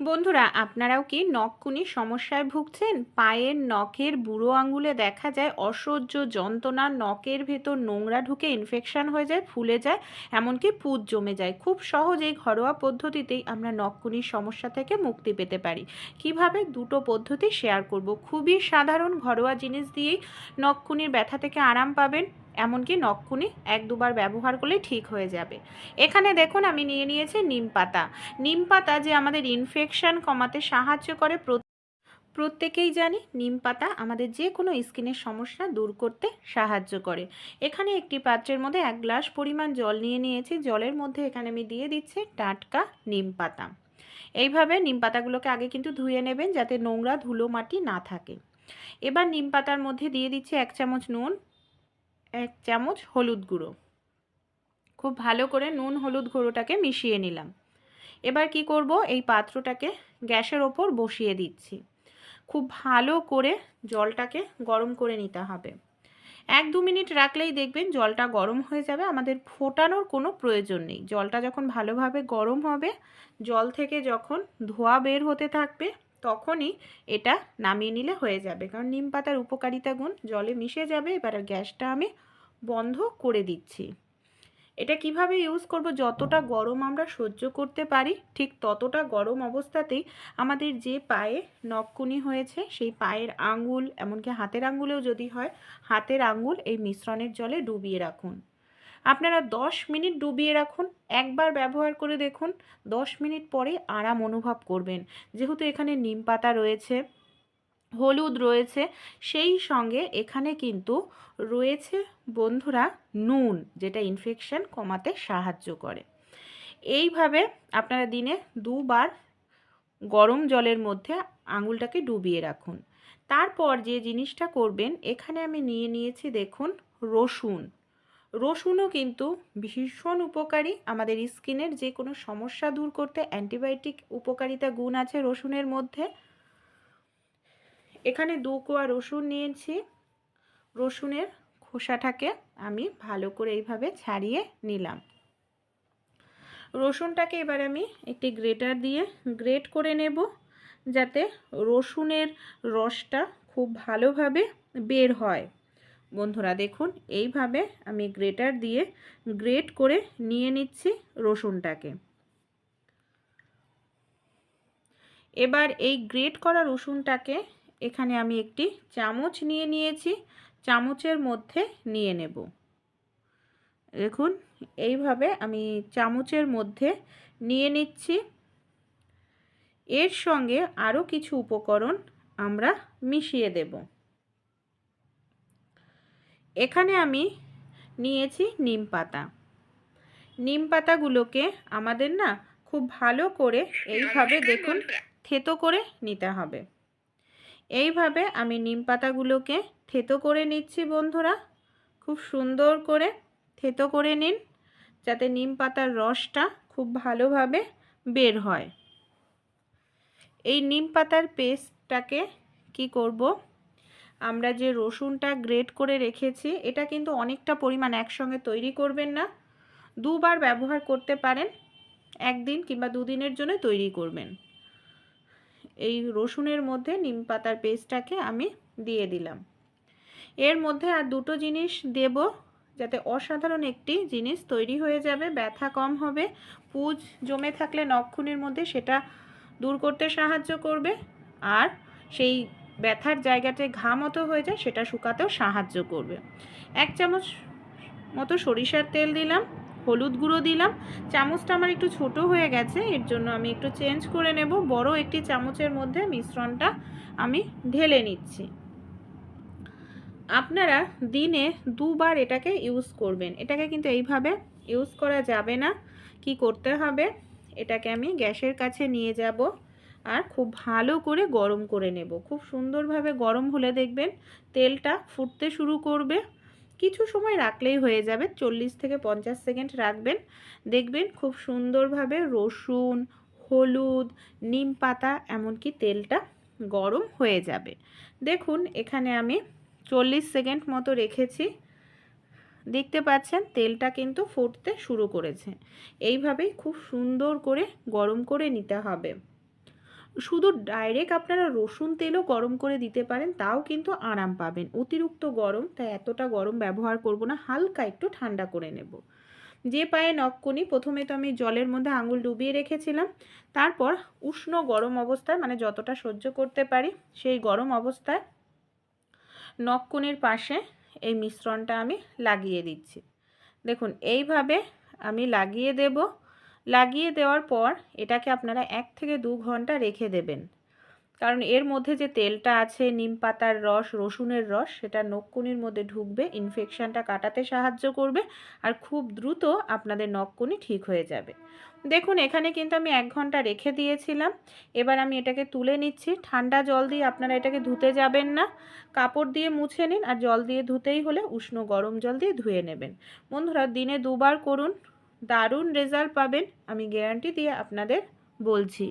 বন্ধুরা, আপনারাও কি নখকুনির সমস্যায় ভুগছেন? পায়ের নখের বুড়ো আঙ্গুলে দেখা যায় অসহ্য যন্ত্রণা, নখের ভেতর নোংরা ঢুকে ইনফেকশান হয়ে যায়, ফুলে যায়, এমনকি পুজ জমে যায়। খুব সহজেই ঘরোয়া পদ্ধতিতেই আমরা নখকুনির সমস্যা থেকে মুক্তি পেতে পারি। কীভাবে? দুটো পদ্ধতি শেয়ার করব। খুবই সাধারণ ঘরোয়া জিনিস দিয়েই নখকুনির ব্যথা থেকে আরাম পাবেন। এমনকি নখকুনি এক দুবার ব্যবহার করলে ঠিক হয়ে যাবে। এখানে দেখুন, আমি নিয়ে নিয়েছি নিম পাতা। নিম পাতা যে আমাদের ইনফেকশন কমাতে সাহায্য করে প্র- প্রত্যেকেই জানি নিম পাতা আমাদের যে কোনো স্কিনের সমস্যা দূর করতে সাহায্য করে। এখানে একটি পাত্রের মধ্যে এক গ্লাস পরিমাণ জল নিয়ে নিয়েছি। জলের মধ্যে এখানে আমি দিয়ে দিচ্ছি টাটকা নিম পাতা। এইভাবে নিম পাতাগুলোকে আগে কিন্তু ধুয়ে নেবেন যাতে নোংরা ধুলো মাটি না থাকে। এবার নিম পাতার মধ্যে দিয়ে দিচ্ছি এক চামচ নুন এক চামচ হলুদ গুঁড়ো। খুব ভালো করে নুন হলুদ গুঁড়োটাকে মিশিয়ে নিলাম। এবার কি করব? এই পাত্রটাকে গ্যাসের ওপর বসিয়ে দিচ্ছি। খুব ভালো করে জলটাকে গরম করে নিতে হবে। এক দু মিনিট রাখলেই দেখবেন জলটা গরম হয়ে যাবে, আমাদের ফোটানোর কোনো প্রয়োজন নেই। জলটা যখন ভালোভাবে গরম হবে, জল থেকে যখন ধোয়া বের হতে থাকবে তখনই এটা নামিয়ে নিলে হয়ে যাবে। কারণ নিম পাতার উপকারিতা গুণ জলে মিশে যাবে, এবার গ্যাসটা আমি বন্ধ করে দিচ্ছি। এটা কীভাবে ইউজ করব, যতটা গরম আমরা সহ্য করতে পারি, ঠিক ততটা গরম অবস্থাতেই আমাদের যে পায়ে নখকুনি হয়েছে, সেই পায়ের আঙ্গুল এমনকি হাতের আঙ্গুলেও যদি হয়, হাতের আঙ্গুল এই মিশ্রণের জলে ডুবিয়ে রাখুন। আপনারা 10 মিনিট ডুবিয়ে রাখুন, একবার ব্যবহার করে দেখুন 10 মিনিট পরে আরাম অনুভব করবেন। যেহেতু এখানে নিম পাতা রয়েছে, হলুদ রয়েছে, সেই সঙ্গে এখানে কিন্তু রয়েছে বন্ধুরা নুন, যেটা ইনফেকশন কমাতে সাহায্য করে। এইভাবে আপনারা দিনে দুবার গরম জলের মধ্যে আঙুলটাকে ডুবিয়ে রাখুন। তারপর যে জিনিসটা করবেন, এখানে আমি নিয়ে নিয়েছি দেখুন রসুন। রসুনও কিন্তু ভীষণ উপকারী। আমাদের স্কিনের যে কোনো সমস্যা দূর করতে অ্যান্টিবায়োটিক উপকারিতা গুণ আছে রসুনের মধ্যে। এখানে দু কোয়া রসুন নিয়েছি। রসুনের খোসাটাকে আমি ভালো করে এইভাবে ছাড়িয়ে নিলাম। রসুনটাকে এবার আমি একটি গ্রেটার দিয়ে গ্রেট করে নেব যাতে রসুনের রসটা খুব ভালোভাবে বের হয়। বন্ধুরা দেখুন, এইভাবে আমি গ্রেটার দিয়ে গ্রেট করে নিয়ে নিচ্ছি রসুনটাকে। এবার এই গ্রেট করা রসুনটাকে এখানে আমি একটি চামচ নিয়ে নিয়েছি, চামচের মধ্যে নিয়ে নেব। দেখুন, এইভাবে আমি চামচের মধ্যে নিয়ে নিচ্ছি। এর সঙ্গে আরও কিছু উপকরণ আমরা মিশিয়ে দেব। এখানে আমি নিয়েছি নিম পাতা। নিম পাতাগুলোকে আমাদের না খুব ভালো করে এইভাবে দেখুন, থেতো করে নিতে হবে। এইভাবে আমি নিম পাতাগুলোকে থেতো করে নিচ্ছি বন্ধুরা। খুব সুন্দর করে থেতো করে নিন, যাতে নিম পাতার রসটা খুব ভালোভাবে বের হয়। এই নিম পাতার পেস্টটাকে কি করব? আমরা যে রসুনটা গ্রেট করে রেখেছি, এটা কিন্তু অনেকটা পরিমাণ একসঙ্গে তৈরি করবেন না। দুবার ব্যবহার করতে পারেন, একদিন কিংবা দুদিনের জন্য তৈরি করবেন। এই রসুনের মধ্যে নিম পাতার পেস্টটাকে আমি দিয়ে দিলাম। এর মধ্যে আর দুটো জিনিস দেব, যাতে অসাধারণ একটি জিনিস তৈরি হয়ে যাবে, ব্যথা কম হবে, পুজ জমে থাকলে নখখুনির মধ্যে সেটা দূর করতে সাহায্য করবে। আর সেই ব্যথার জায়গাতে ঘা মতো হয়ে যায়, সেটা শুকাতেও সাহায্য করবে। এক চামচ মতো সরিষার তেল দিলাম, হলুদ গুঁড়ো দিলাম। চামচটা আমার একটু ছোট হয়ে গেছে, এর জন্য আমি একটু চেঞ্জ করে নেব। বড় একটি চামচের মধ্যে মিশ্রণটা আমি ঢেলে নিচ্ছি। আপনারা দিনে দুবার এটাকে ইউজ করবেন। এটাকে কিন্তু এইভাবে ইউজ করা যাবে না। কি করতে হবে? এটাকে আমি গ্যাসের কাছে নিয়ে যাব। আর খুব ভালো করে গরম করে নেব। খুব সুন্দরভাবে গরম হলে দেখবেন তেলটা ফুটতে শুরু করবে। কিছু সময় রাখলেই হয়ে যাবে। চল্লিশ থেকে পঞ্চাশ সেকেন্ড রাখবেন। দেখবেন খুব সুন্দরভাবে রসুন, হলুদ, নিম পাতা এমনকি তেলটা গরম হয়ে যাবে। দেখুন এখানে আমি চল্লিশ সেকেন্ড মতো রেখেছি। দেখতে পাচ্ছেন তেলটা কিন্তু ফুটতে শুরু করেছে। এইভাবেই খুব সুন্দর করে গরম করে নিতে হবে। শুধু ডাইরেক্ট আপনারা রসুন তেলও গরম করে দিতে পারেন, তাও কিন্তু আরাম পাবেন। অতিরিক্ত গরম, তাই এতটা গরম ব্যবহার করব না, হালকা একটু ঠান্ডা করে নেব। যে পায়ে নখকুনি প্রথমে তো আমি জলের মধ্যে আঙুল ডুবিয়ে রেখেছিলাম, তারপর উষ্ণ গরম অবস্থায় মানে যতটা সহ্য করতে পারি, সেই গরম অবস্থায় নখকুনির পাশে এই মিশ্রণটা আমি লাগিয়ে দিচ্ছি। দেখুন, এইভাবে আমি লাগিয়ে দেব। লাগিয়ে দেওয়ার পর এটাকে আপনারা এক থেকে দু ঘণ্টা রেখে দেবেন। কারণ এর মধ্যে যে তেলটা আছে, নিম পাতার রস, রসুনের রস, সেটা নখকুনির মধ্যে ঢুকবে ইনফেকশানটা কাটাতে সাহায্য করবে আর খুব দ্রুত আপনাদের নখকুনি ঠিক হয়ে যাবে। দেখুন, এখানে কিন্তু আমি এক ঘণ্টা রেখে দিয়েছিলাম। এবার আমি এটাকে তুলে নিচ্ছি। ঠান্ডা জল দিয়ে আপনারা এটাকে ধুতে যাবেন না। কাপড় দিয়ে মুছে নিন আর জল দিয়ে ধুতেই হলে উষ্ণ গরম জল দিয়ে ধুয়ে নেবেন। বন্ধুরা, দিনে দুবার করুন। দারুণ রেজাল্ট পাবেন আমি গ্যারান্টি দিয়ে আপনাদের বলছি।